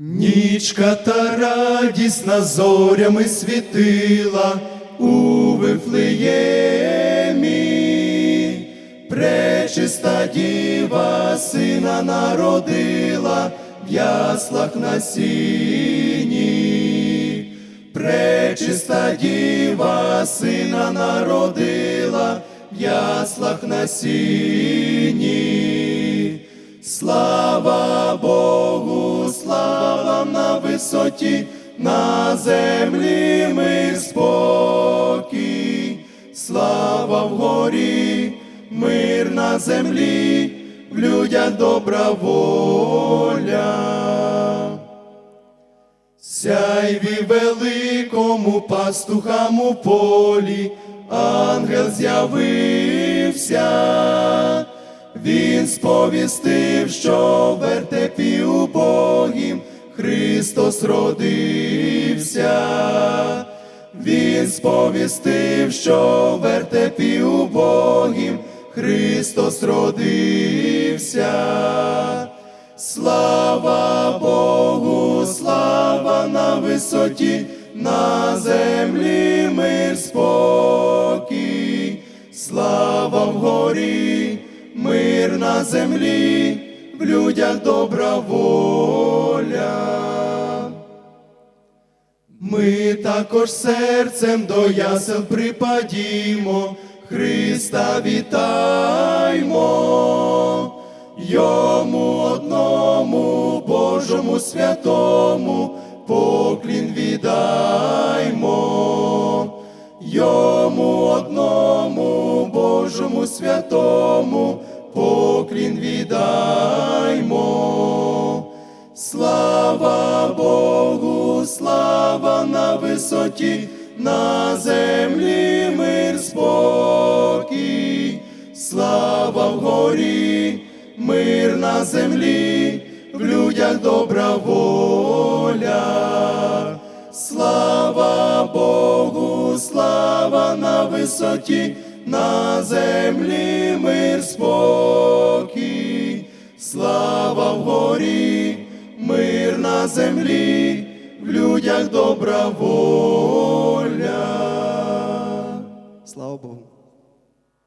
Нічка та радісна зорями світила у Вифлеємі, пречиста діва сина народила в яслах на сіні. Пречиста діва сина народила в яслах на сіні. Слава висоті, на землі мир спокій, слава вгорі, мир на землі, в людях добра воля. Сяйві великому пастухам у полі, ангел з'явився, він сповістив, що вертепі убогім Христос родився. Він сповістив, що вертепі убогім Христос родився. Слава Богу, слава на висоті, на землі мир спокій, слава вгорі, мир на землі, в людях добра воля. Ми також серцем до ясел припадімо, Христа вітаймо, йому одному Божому святому поклін віддаймо, йому одному Божому святому поклін віддаймо. Слава Богу, слава на висоті, на землі мир спокій, слава вгорі, мир на землі, в людях добра воля. Слава Богу, слава на висоті, на землі мир спокій, слава вгорі, мир на землі, в людях добра воля. Слава Богу.